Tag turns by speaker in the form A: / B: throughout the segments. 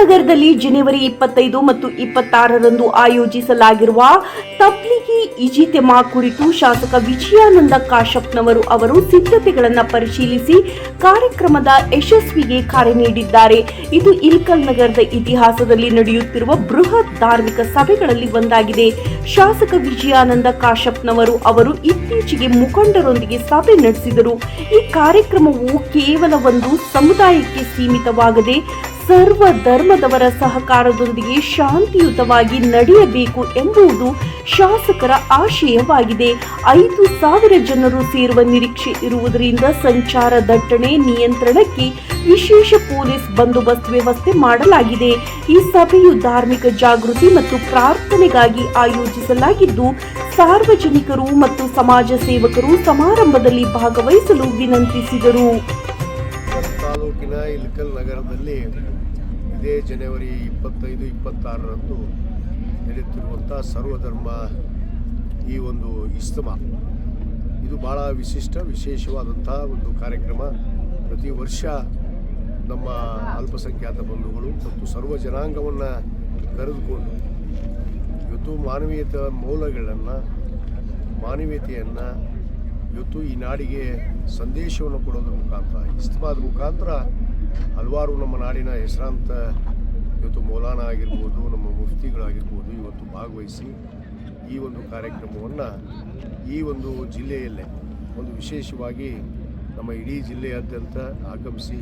A: ನಗರದಲ್ಲಿ ಜನವರಿ ಇಪ್ಪತ್ತೈದು ಮತ್ತು ಇಪ್ಪತ್ತಾರರಂದು ಆಯೋಜಿಸಲಾಗಿರುವ ತಪ್ಲಿಗಿ ಇಜಿತೆಮಾ ಕುರಿತು ಶಾಸಕ ವಿಜಯಾನಂದ ಕಾಶಪ್ನವರು ಅವರು ಸಿದ್ಧತೆಗಳನ್ನು ಪರಿಶೀಲಿಸಿ ಕಾರ್ಯಕ್ರಮದ ಯಶಸ್ವಿಗೆ ಕರೆ ನೀಡಿದ್ದಾರೆ. ಇದು ಇಲ್ಕಲ್ ನಗರದ ಇತಿಹಾಸದಲ್ಲಿ ನಡೆಯುತ್ತಿರುವ ಬೃಹತ್ ಧಾರ್ಮಿಕ ಸಭೆಗಳಲ್ಲಿ ಒಂದಾಗಿದೆ. ಶಾಸಕ ವಿಜಯಾನಂದ ಕಾಶಪ್ನವರು ಅವರು ಇತ್ತೀಚೆಗೆ ಮುಖಂಡರೊಂದಿಗೆ ಸಭೆ ನಡೆಸಿದರು. ಈ ಕಾರ್ಯಕ್ರಮವು ಕೇವಲ ಒಂದು ಸಮುದಾಯಕ್ಕೆ ಸೀಮಿತವಾಗದೆ ಸರ್ವ ಧರ್ಮದವರ ಸಹಕಾರದೊಂದಿಗೆ ಶಾಂತಿಯುತವಾಗಿ ನಡೆಯಬೇಕು ಎಂಬುದು ಶಾಸಕರ ಆಶಯವಾಗಿದೆ. ಐದು ಸಾವಿರ ಜನರು ಸೇರುವ ನಿರೀಕ್ಷೆ ಇರುವುದರಿಂದ ಸಂಚಾರ ದಟ್ಟಣೆ ನಿಯಂತ್ರಣಕ್ಕೆ ವಿಶೇಷ ಪೊಲೀಸ್ ಬಂದೋಬಸ್ತ್ ವ್ಯವಸ್ಥೆ ಮಾಡಲಾಗಿದೆ. ಈ ಸಭೆಯು ಧಾರ್ಮಿಕ ಜಾಗೃತಿ ಮತ್ತು ಪ್ರಾರ್ಥನೆಗಾಗಿ ಆಯೋಜಿಸಲಾಗಿದ್ದು, ಸಾರ್ವಜನಿಕರು ಮತ್ತು ಸಮಾಜ ಸೇವಕರು ಸಮಾರಂಭದಲ್ಲಿ ಭಾಗವಹಿಸಲು ವಿನಂತಿಸಿದರು.
B: ತಾಲೂಕಿನ ಇಲ್ಕಲ್ ನಗರದಲ್ಲಿ ಇದೇ ಜನವರಿ ಇಪ್ಪತ್ತೈದು, ಇಪ್ಪತ್ತಾರರಂದು ನಡೆಯುತ್ತಿರುವಂಥ ಸರ್ವಧರ್ಮ ಈ ಒಂದು ಇಸ್ತಮ. ಇದು ಭಾಳ ವಿಶಿಷ್ಟ ವಿಶೇಷವಾದಂಥ ಒಂದು ಕಾರ್ಯಕ್ರಮ. ಪ್ರತಿ ವರ್ಷ ನಮ್ಮ ಅಲ್ಪಸಂಖ್ಯಾತ ಬಂಧುಗಳು ಮತ್ತು ಸರ್ವ ಜನಾಂಗವನ್ನು ಕರೆದುಕೊಂಡು ಇವತ್ತು ಮಾನವೀಯತ ಮೌಲ್ಯಗಳನ್ನು, ಮಾನವೀಯತೆಯನ್ನು ಇವತ್ತು ಈ ನಾಡಿಗೆ ಸಂದೇಶವನ್ನು ಕೊಡೋದ್ರ ಮುಖಾಂತರ, ಇಸ್ತಮಾದ ಮುಖಾಂತರ ಹಲವಾರು ನಮ್ಮ ನಾಡಿನ ಹೆಸರಾಂತ ಇವತ್ತು ಮೌಲಾನ ಆಗಿರ್ಬೋದು, ನಮ್ಮ ಮುಫ್ತಿಗಳಾಗಿರ್ಬೋದು ಇವತ್ತು ಭಾಗವಹಿಸಿ ಈ ಒಂದು ಕಾರ್ಯಕ್ರಮವನ್ನು ಈ ಒಂದು ಜಿಲ್ಲೆಯಲ್ಲೇ ಒಂದು ವಿಶೇಷವಾಗಿ ನಮ್ಮ ಇಡೀ ಜಿಲ್ಲೆಯಾದ್ಯಂತ ಆಗಮಿಸಿ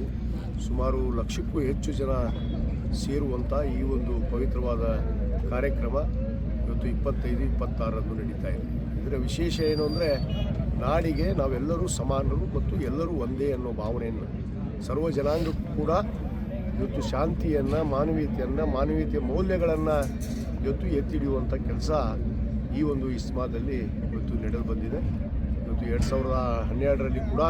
B: ಸುಮಾರು ಲಕ್ಷಕ್ಕೂ ಹೆಚ್ಚು ಜನ ಸೇರುವಂಥ ಈ ಒಂದು ಪವಿತ್ರವಾದ ಕಾರ್ಯಕ್ರಮ ಇವತ್ತು ಇಪ್ಪತ್ತೈದು, ಇಪ್ಪತ್ತಾರರಂದು ನಡೀತಾ ಇದೆ. ಇದರ ವಿಶೇಷ ಏನು ಅಂದರೆ ನಾಡಿಗೆ ನಾವೆಲ್ಲರೂ ಸಮಾನರು ಮತ್ತು ಎಲ್ಲರೂ ಒಂದೇ ಅನ್ನೋ ಭಾವನೆಯನ್ನು ಸರ್ವ ಜನಾಂಗಕ್ಕೂ ಕೂಡ ಇವತ್ತು ಶಾಂತಿಯನ್ನು, ಮಾನವೀಯತೆಯನ್ನು, ಮಾನವೀಯತೆಯ ಮೌಲ್ಯಗಳನ್ನು ಇವತ್ತು ಎತ್ತಿಡಿಯುವಂಥ ಕೆಲಸ ಈ ಒಂದು ಇಸ್ಮಾದಲ್ಲಿ ಇವತ್ತು ನಡೆದು ಬಂದಿದೆ. ಇವತ್ತು ಎರಡು ಸಾವಿರದ ಹನ್ನೆರಡರಲ್ಲಿ ಕೂಡ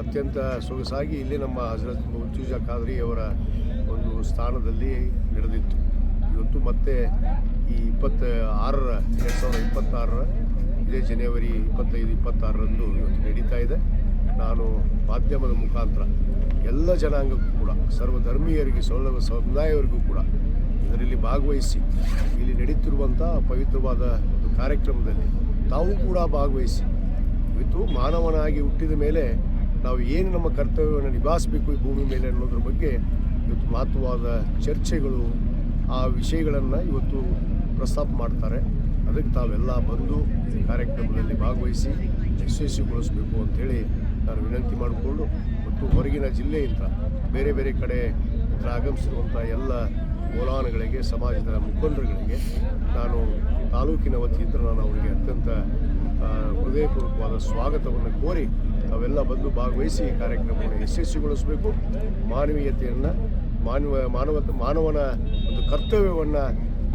B: ಅತ್ಯಂತ ಸೊಗಸಾಗಿ ಇಲ್ಲಿ ನಮ್ಮ ಹಜರತ್ ಮುರ್ತುಜಾ ಖಾದ್ರಿ ಅವರ ಒಂದು ಸ್ಥಾನದಲ್ಲಿ ನಡೆದಿತ್ತು. ಇವತ್ತು ಮತ್ತೆ ಈ ಇಪ್ಪತ್ತ ಆರರ ಎರಡು ಸಾವಿರದ ಇಪ್ಪತ್ತಾರರ, ಇದೇ ಜನವರಿ ಇಪ್ಪತ್ತೈದು, ಇಪ್ಪತ್ತಾರರಂದು ಇವತ್ತು ನಡೀತಾ ಇದೆ. ನಾನು ಮಾಧ್ಯಮದ ಮುಖಾಂತರ ಎಲ್ಲ ಜನಾಂಗಕ್ಕೂ ಕೂಡ ಸರ್ವಧರ್ಮೀಯರಿಗೆ ಸೊಲ್ಲ ಸಮುದಾಯವರಿಗೂ ಕೂಡ ಇದರಲ್ಲಿ ಭಾಗವಹಿಸಿ ಇಲ್ಲಿ ನಡೀತಿರುವಂಥ ಪವಿತ್ರವಾದ ಒಂದು ಕಾರ್ಯಕ್ರಮದಲ್ಲಿ ತಾವು ಕೂಡ ಭಾಗವಹಿಸಿ ಇವತ್ತು ಮಾನವನಾಗಿ ಹುಟ್ಟಿದ ಮೇಲೆ ನಾವು ಏನು ನಮ್ಮ ಕರ್ತವ್ಯವನ್ನು ನಿಭಾಯಿಸಬೇಕು ಈ ಭೂಮಿ ಮೇಲೆ ಅನ್ನೋದ್ರ ಬಗ್ಗೆ ಇವತ್ತು ಮಹತ್ವವಾದ ಚರ್ಚೆಗಳು, ಆ ವಿಷಯಗಳನ್ನು ಇವತ್ತು ಪ್ರಸ್ತಾಪ ಮಾಡ್ತಾರೆ. ಅದಕ್ಕೆ ತಾವೆಲ್ಲ ಬಂದು ಕಾರ್ಯಕ್ರಮದಲ್ಲಿ ಭಾಗವಹಿಸಿ, ಯಶಸ್ವಿಗೊಳಿಸಬೇಕು ಅಂಥೇಳಿ ನಾನು ವಿನಂತಿ ಮಾಡಿಕೊಂಡು ಮತ್ತು ಹೊರಗಿನ ಜಿಲ್ಲೆಯಿಂದ ಬೇರೆ ಬೇರೆ ಕಡೆ ಆಗಮಿಸಿರುವಂಥ ಎಲ್ಲ ಓಲಾನುಗಳಿಗೆ ಸಮಾಜದ ಮುಖಂಡರುಗಳಿಗೆ ನಾನು ತಾಲೂಕಿನ ವತಿಯಿಂದ ನಾನು ಅವರಿಗೆ ಅತ್ಯಂತ ಹೃದಯಪೂರ್ವಕವಾದ ಸ್ವಾಗತವನ್ನು ಕೋರಿ ತಾವೆಲ್ಲ ಬಂದು ಭಾಗವಹಿಸಿ ಈ ಕಾರ್ಯಕ್ರಮವನ್ನು ಯಶಸ್ವಿಗೊಳಿಸಬೇಕು. ಮಾನವೀಯತೆಯನ್ನು, ಮಾನವ ಮಾನವ, ಮಾನವನ ಒಂದು ಕರ್ತವ್ಯವನ್ನು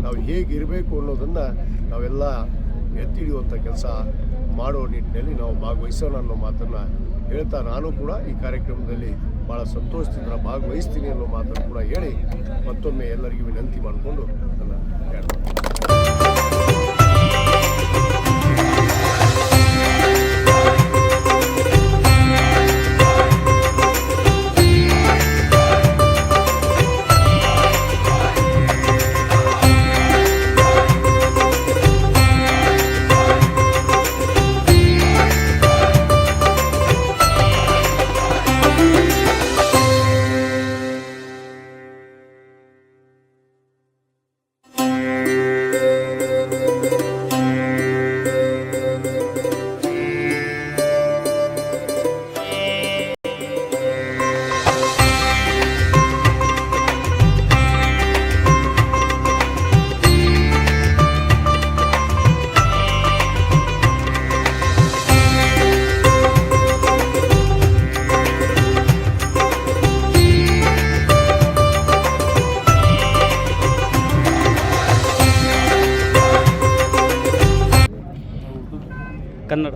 B: ನಾವು ಹೇಗಿರಬೇಕು ಅನ್ನೋದನ್ನು ನಾವೆಲ್ಲ ಎತ್ತಿ ಹಿಡಿಯುವಂಥ ಕೆಲಸ ಮಾಡೋ ನಿಟ್ಟಿನಲ್ಲಿ ನಾವು ಭಾಗವಹಿಸೋಣ ಅನ್ನೋ ಮಾತನ್ನು ಹೇಳ್ತಾ ನಾನು ಕೂಡ ಈ ಕಾರ್ಯಕ್ರಮದಲ್ಲಿ ಭಾಳ ಸಂತೋಷದಿಂದ ಭಾಗವಹಿಸ್ತೀನಿ ಅನ್ನೋ ಮಾತನ್ನು ಕೂಡ ಹೇಳಿ ಮತ್ತೊಮ್ಮೆ ಎಲ್ಲರಿಗೂ ವಿನಂತಿ ಮಾಡಿಕೊಂಡು
C: ಕನ್ನಡ.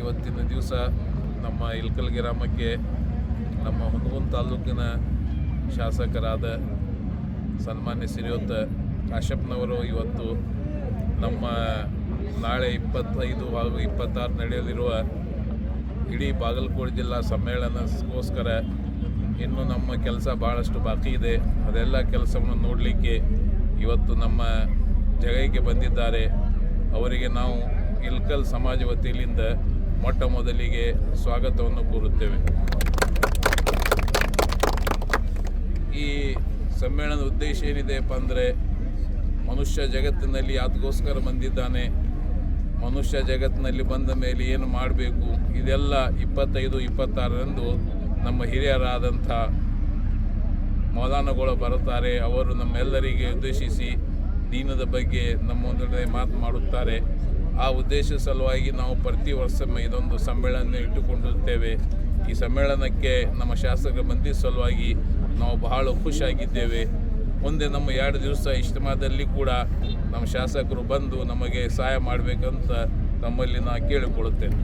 D: ಇವತ್ತಿನ ದಿವಸ ನಮ್ಮ ಇಲ್ಕಲ್ ಗ್ರಾಮಕ್ಕೆ ನಮ್ಮ ಹುನಗುಂದ ತಾಲೂಕಿನ ಶಾಸಕರಾದ ಸನ್ಮಾನ್ಯ ಶ್ರೀಯುತ ಕಾಶ್ಯಪ್ನವರು ಇವತ್ತು ನಮ್ಮ ನಾಳೆ ಇಪ್ಪತ್ತೈದು ಹಾಗೂ ಇಪ್ಪತ್ತಾರು ನಡೆಯಲಿರುವ ಇಡೀ ಬಾಗಲಕೋಟೆ ಜಿಲ್ಲಾ ಸಮ್ಮೇಳನಕ್ಕೋಸ್ಕರ ಇನ್ನು ನಮ್ಮ ಕೆಲಸ ಭಾಳಷ್ಟು ಬಾಕಿ ಇದೆ. ಅದೆಲ್ಲ ಕೆಲಸವನ್ನು ನೋಡಲಿಕ್ಕೆ ಇವತ್ತು ನಮ್ಮ ಜಗಕ್ಕೆ ಬಂದಿದ್ದಾರೆ. ಅವರಿಗೆ ನಾವು ಇಲ್ಕಲ್ ಸಮಾಜ ವತಿಯಿಂದ ಮೊಟ್ಟ ಮೊದಲಿಗೆ ಸ್ವಾಗತವನ್ನು ಕೋರುತ್ತೇವೆ. ಈ ಸಮ್ಮೇಳನದ ಉದ್ದೇಶ ಏನಿದೆಯಪ್ಪ ಅಂದರೆ ಮನುಷ್ಯ ಜಗತ್ತಿನಲ್ಲಿ ಅದಕ್ಕೋಸ್ಕರ ಬಂದಿದ್ದಾನೆ. ಮನುಷ್ಯ ಜಗತ್ತಿನಲ್ಲಿ ಬಂದ ಮೇಲೆ ಏನು ಮಾಡಬೇಕು? ಇದೆಲ್ಲ ಇಪ್ಪತ್ತೈದು, ಇಪ್ಪತ್ತಾರರಂದು ನಮ್ಮ ಹಿರಿಯರಾದಂಥ ಮೌಲಾನಗಳು ಬರುತ್ತಾರೆ. ಅವರು ನಮ್ಮೆಲ್ಲರಿಗೆ ಉದ್ದೇಶಿಸಿ ದೀನದ ಬಗ್ಗೆ ನಮ್ಮೊಂದೆಡೆ ಮಾತು ಮಾಡುತ್ತಾರೆ. ಆ ಉದ್ದೇಶ ಸಲುವಾಗಿ ನಾವು ಪ್ರತಿ ವರ್ಷ ಇದೊಂದು ಸಮ್ಮೇಳನ ಇಟ್ಟುಕೊಂಡಿರುತ್ತೇವೆ ಈ ಸಮ್ಮೇಳನಕ್ಕೆ ನಮ್ಮ ಶಾಸಕರು ಬಂದಿ ಸಲುವಾಗಿ ನಾವು ಬಹಳ ಖುಷಿಯಾಗಿದ್ದೇವೆ. ಮುಂದೆ ನಮ್ಮ ಎರಡು ದಿವಸ ಇಷ್ಟಮಾದಲ್ಲಿ ಕೂಡ ನಮ್ಮ ಶಾಸಕರು ಬಂದು ನಮಗೆ ಸಹಾಯ ಮಾಡಬೇಕಂತ ತಮ್ಮಲ್ಲಿ ನಾನು ಕೇಳಿಕೊಳ್ಳುತ್ತೇನೆ.